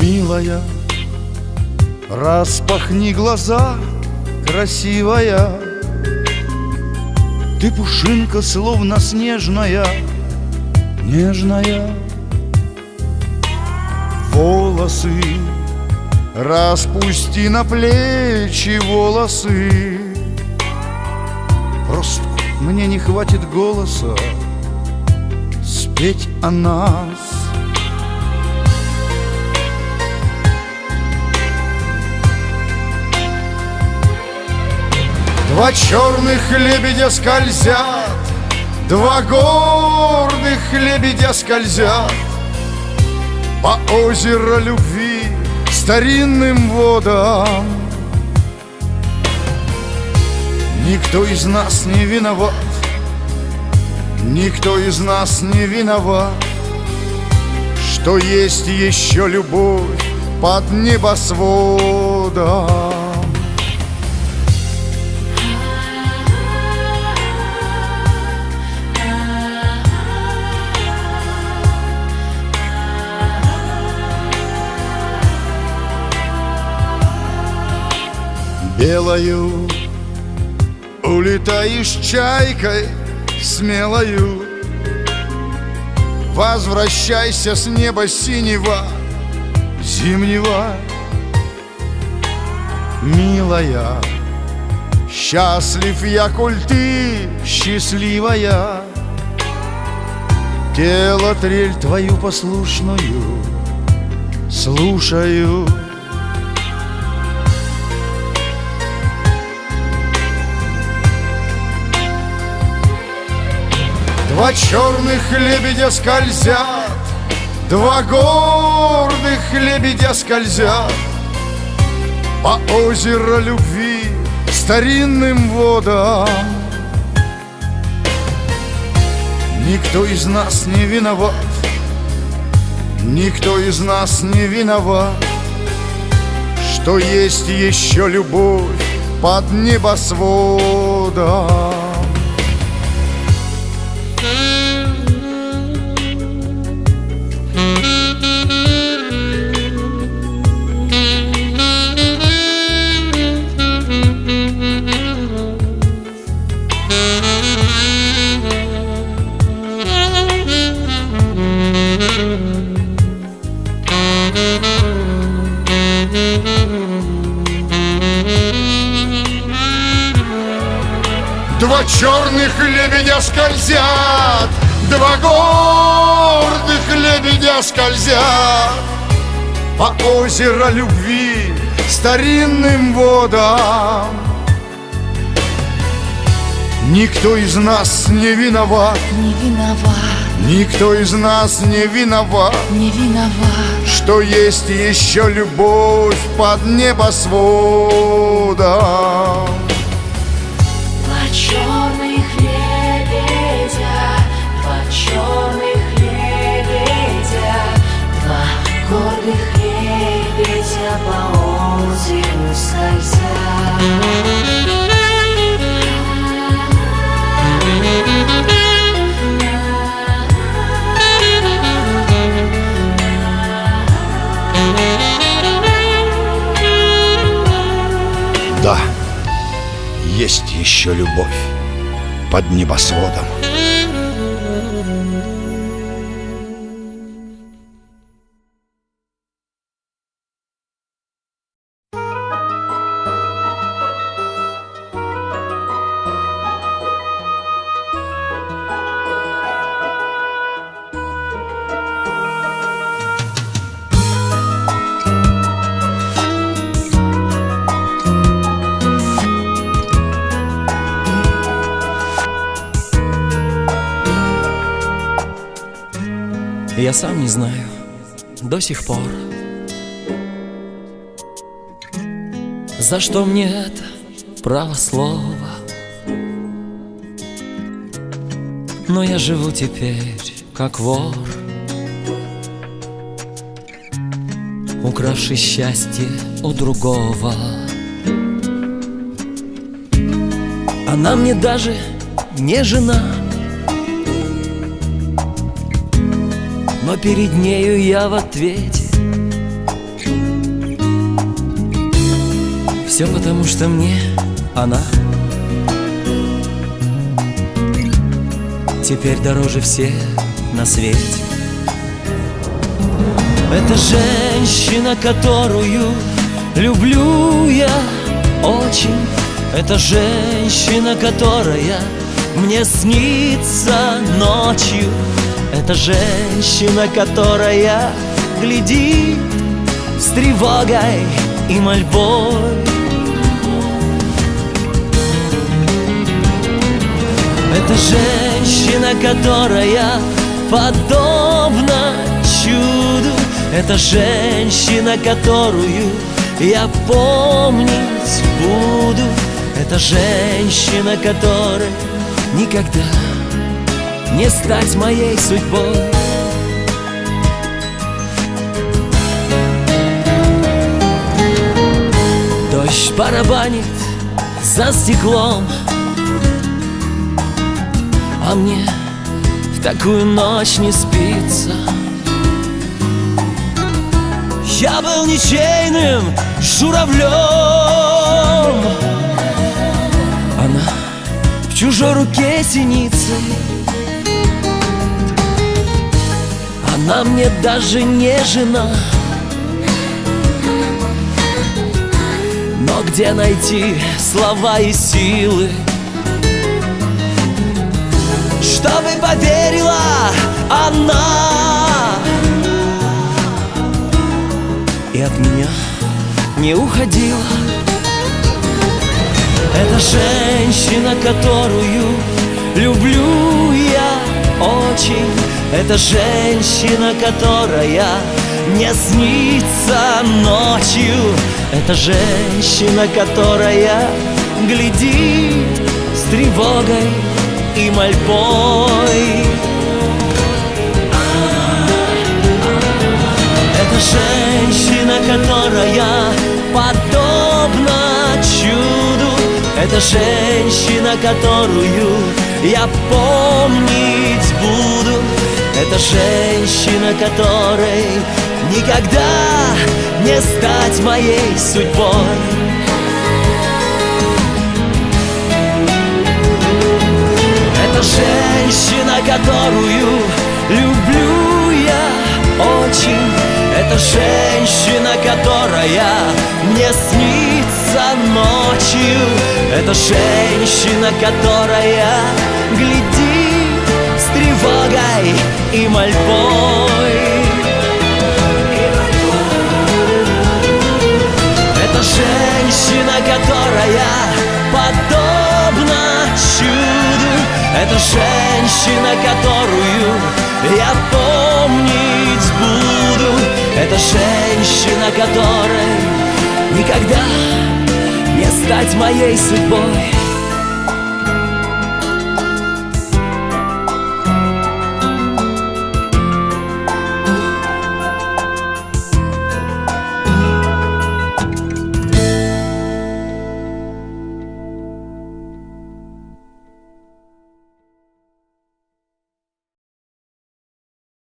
Милая, распахни глаза, красивая. Ты пушинка, словно снежная, нежная. Волосы распусти на плечи волосы. Просто мне не хватит голоса Спеть о нас Два черных лебедя скользят Два горных лебедя скользят По озеру любви старинным водам. Никто из нас не виноват Никто из нас не виноват Что есть еще любовь под небосводом Белою Улетаешь чайкой смелою. Возвращайся с неба синего Зимнего. Милая Счастлив я, коль ты счастливая. Тело трель твою послушную Слушаю Два черных лебедя скользят Два горных лебедя скользят По озеру любви старинным водам. Никто из нас не виноват Никто из нас не виноват Что есть еще любовь под небосводом Два черных лебедя скользят Два гордых лебедя скользят По озеру любви старинным водам. Никто из нас не виноват. Не виноват, Никто из нас не виноват. Не виноват. Что есть еще любовь под небосводом еще любовь под небосводом Я сам не знаю. До сих пор. За что мне это право слова? Но я живу теперь как вор. Укравший счастье у другого. Она мне даже не жена Но перед нею я в ответе. Все потому, что мне она. Теперь дороже всех на свете. Это женщина, которую люблю я очень. Это женщина, которая мне снится ночью. Это женщина, которая глядит с тревогой и мольбой. Это женщина, которая подобна чуду. Это женщина, которую я помнить буду. Это женщина, которой никогда не стать моей судьбой. Дождь барабанит за стеклом А мне в такую ночь не спится. Я был ничейным журавлем. Она в чужой руке синицей Она мне даже не жена. Но где найти слова и силы? Чтобы поверила она. И от меня не уходила. Это женщина, которую люблю я очень. Это женщина, которая мне снится ночью. Это женщина, которая глядит с тревогой и мольбой. Это женщина, которая чуду Это женщина, которую я помнить буду. Это женщина, которой никогда не стать моей судьбой. Это женщина, которую люблю я очень. Это женщина, которая мне снится ночью Это женщина, которая глядит с тревогой и мольбой. Это женщина, которая подобна чуду. Это женщина, которую я помнить буду. Это женщина, которой никогда стать моей судьбой